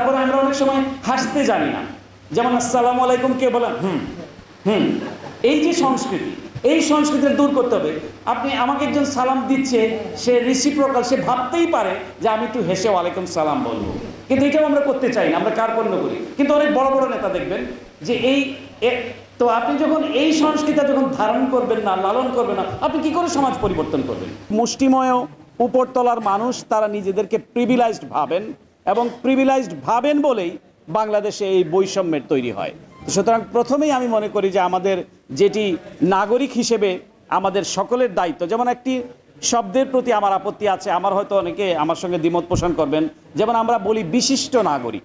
তারপরে আমরা অনেক সময় হাসতে জানি না। যেমন, আসসালামু আলাইকুম কে বলেন? হুম হুম। এই যে সংস্কৃতি, এই সংস্কৃতি দূর করতে হবে। আপনি, আমাকে একজন সালাম দিচ্ছে, সে রিসিপ্রকাল সে ভাবতেই পারে যে আমি একটু হেসে ওয়ালাইকুম সালাম বলব। কিন্তু এটাও আমরা করতে চাই না, আমরা কার্পণ্য করি। কিন্তু অনেক বড় বড় নেতা দেখবেন যে এই তো আপনি যখন এই সংস্কৃতি যখন ধারণ করবেন না, লালন করবেন না, আপনি কি করে সমাজ পরিবর্তন করবেন? মুষ্টিময় উপরতলার মানুষ তারা নিজেদেরকে প্রিভিলাইজড ভাবেন। এবং প্রিভিলাইজড ভাবেন বলেই বাংলাদেশে এই বৈষম্যের তৈরি হয়। সুতরাং প্রথমেই আমি মনে করি যে আমাদের যেটি নাগরিক হিসেবে আমাদের সকলের দায়িত্ব, যেমন একটি শব্দের প্রতি আমার আপত্তি আছে, আমার হয়তো অনেকে আমার সঙ্গে দ্বিমত পোষণ করবেন, যেমন আমরা বলি বিশিষ্ট নাগরিক।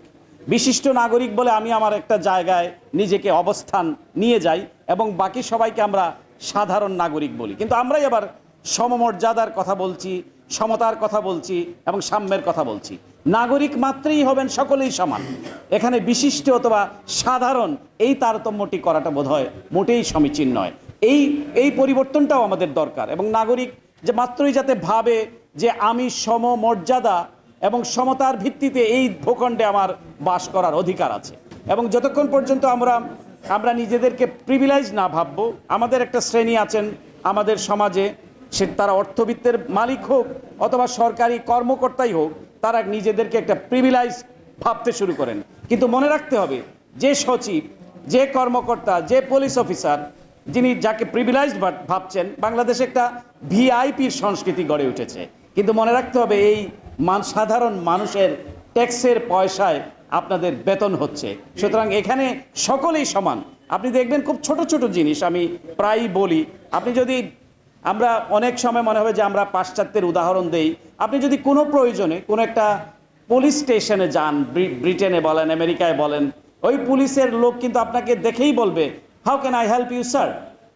বিশিষ্ট নাগরিক বলে আমি আমার একটা জায়গায় নিজেকে অবস্থান নিয়ে যাই এবং বাকি সবাইকে আমরা সাধারণ নাগরিক বলি। কিন্তু আমরাই আবার সমমর্যাদার কথা বলছি সমতার কথা বলছি এবং সাম্যের কথা বলছি। নাগরিক মাত্রেই হবেন সকলেই সমান। এখানে বিশিষ্ট অথবা সাধারণ এই তারতম্যটি করাটা বোধ হয় মোটেই সমীচীন নয়। এই এই পরিবর্তনটাও আমাদের দরকার এবং নাগরিক যে মাত্রই যাতে ভাবে যে আমি সমমর্যাদা এবং সমতার ভিত্তিতে এই ভূখণ্ডে আমার বাস করার অধিকার আছে। এবং যতক্ষণ পর্যন্ত আমরা আমরা নিজেদেরকে প্রিভিলাইজ না ভাববো, আমাদের একটা শ্রেণি আছেন আমাদের সমাজে সে তারা অর্থবিত্তের মালিক হোক অথবা সরকারি কর্মকর্তাই হোক, তারা নিজেদেরকে একটা প্রিভিলাইজ ভাবতে শুরু করেন। কিন্তু মনে রাখতে হবে, যে সচিব, যে কর্মকর্তা, যে পুলিশ অফিসার যিনি যাকে প্রিভিলাইজড ভাবছেন, বাংলাদেশে একটা ভিআইপির সংস্কৃতি গড়ে উঠেছে। কিন্তু মনে রাখতে হবে, এই মান সাধারণ মানুষের ট্যাক্সের পয়সায় আপনাদের বেতন হচ্ছে। সুতরাং এখানে সকলেই সমান। আপনি দেখবেন খুব ছোট ছোট জিনিস, আমি প্রায়ই বলি, আপনি যদি আমরা অনেক সময় মনে হবে যে আমরা পাশ্চাত্যের উদাহরণ দেই। আপনি যদি কোনো প্রয়োজনে কোনো একটা পুলিশ স্টেশনে যান ব্রিটেনে বলেন, আমেরিকায় বলেন, ওই পুলিশের লোক কিন্তু আপনাকে দেখেই বলবে how can I help you sir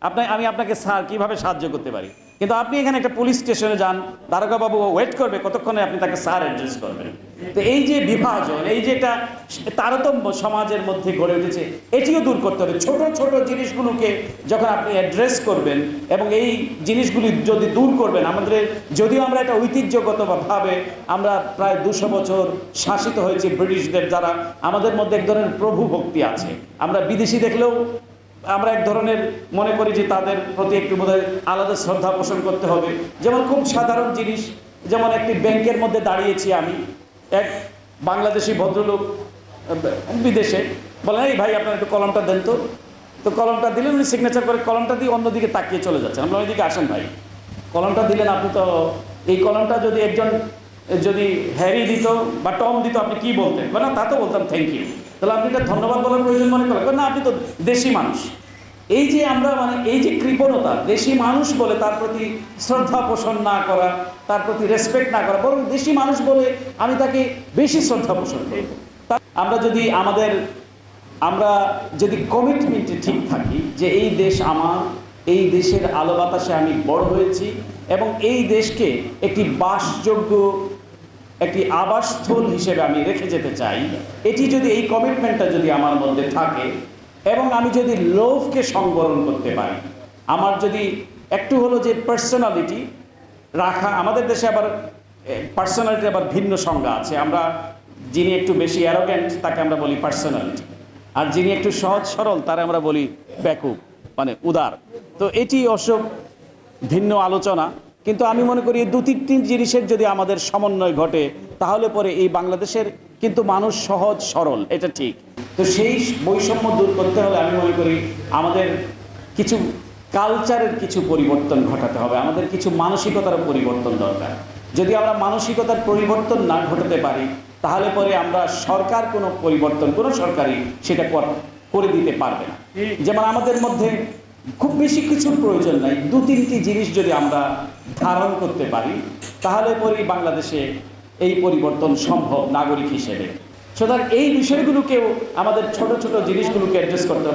আপনার আমি আপনাকে স্যার কীভাবে সাহায্য করতে পারি? কিন্তু আপনি এখানে একটা পুলিশ স্টেশনে যান, দারোগাবাবু ওয়েট করবে, কতক্ষণে আপনি তাকে স্যার অ্যাড্রেস করবেন? তো এই যে বিভাজন, এই যে একটা তারতম্য সমাজের মধ্যে গড়ে উঠেছে, এটিও দূর করতে হবে। ছোট ছোট জিনিসগুলোকে যখন আপনি অ্যাড্রেস করবেন এবং এই জিনিসগুলি যদি দূর করবেন, আমাদের যদিও আমরা এটা ঐতিহ্যগতভাবে আমরা প্রায় দুশো বছর শাসিত হয়েছি ব্রিটিশদের দ্বারা, আমাদের মধ্যে এক ধরনের প্রভু ভক্তি আছে। আমরা বিদেশি দেখলেও আমরা এক ধরনের মনে করি যে তাদের প্রতি একটু বোধহয় আলাদা শ্রদ্ধা পোষণ করতে হবে। যেমন খুব সাধারণ জিনিস, যেমন একটি ব্যাংকের মধ্যে দাঁড়িয়েছি আমি এক বাংলাদেশি ভদ্রলোক বিদেশে বলেন, এই ভাই, আপনার একটু কলমটা দেন তো। তো কলমটা দিলেন, উনি সিগনেচার করে কলমটা দিয়ে অন্যদিকে তাকিয়ে চলে যাচ্ছেন। আমরা ওইদিকে আসেন ভাই কলমটা দিলেন আপনি তো, এই কলমটা যদি একজন, যদি হ্যারি দিত বা টম দিত, আপনি কি বলতেন? না, তা তো বলতাম থ্যাংক ইউ তাহলে আপনি এটা ধন্যবাদ বলার প্রয়োজন মনে করেন? না, আপনি তো দেশি মানুষ। এই যে আমরা মানে এই যে কৃপণতা, দেশি মানুষ বলে তার প্রতি শ্রদ্ধা পোষণ না করা, তার প্রতি রেসপেক্ট না করা, বরং দেশি মানুষ বলে আমি তাকে বেশি শ্রদ্ধা পোষণ করব আমরা যদি আমাদের, আমরা যদি কমিটমেন্টে ঠিক থাকি যে এই দেশ আমার, এই দেশের আলো বাতাসে আমি বড় হয়েছি এবং এই দেশকে একটি বাসযোগ্য, একটি আবাসস্থল হিসেবে আমি রেখে যেতে চাই, এটি যদি এই কমিটমেন্টটা যদি আমার মধ্যে থাকে এবং আমি যদি লোভকে সংবরণ করতে পারি, আমার যদি একটু হলো যে পার্সোনালিটি রাখা, আমাদের দেশে আবার পার্সোনালিটি আবার ভিন্ন সংজ্ঞা আছে। আমরা যিনি একটু বেশি অ্যারোগেন্ট তাকে আমরা বলি পার্সোনালিটি আর যিনি একটু সহজ সরল, তারা আমরা বলি ব্যাকুব মানে উদার। তো এটি অবশ্য ভিন্ন আলোচনা, কিন্তু আমি মনে করি দু তিনটি জিনিসের যদি আমাদের সমন্বয় ঘটে, তাহলে পরে এই বাংলাদেশের কিন্তু মানুষ সহজ, সরল, এটা ঠিক। তো সেই বৈষম্য দূর করতে হলে আমি মনে করি আমাদের কিছু কালচারের কিছু পরিবর্তন ঘটাতে হবে, আমাদের কিছু মানসিকতার পরিবর্তন দরকার। যদি আমরা মানসিকতার পরিবর্তন না ঘটাতে পারি, তাহলে পরে আমরা সরকার কোনো পরিবর্তন, কোনো সরকারই সেটা করে দিতে পারবে না। যেমন আমাদের মধ্যে খুব বেশি কিছুর প্রয়োজন নাই দু তিনটি জিনিস যদি আমরা ধারণ করতে পারি, তাহলে পরেই বাংলাদেশে এই পরিবর্তন সম্ভব নাগরিক হিসেবে। সুতরাং এই বিষয়গুলোকেও আমাদের ছোট ছোট জিনিসগুলোকে অ্যাড্রেস করতে হবে।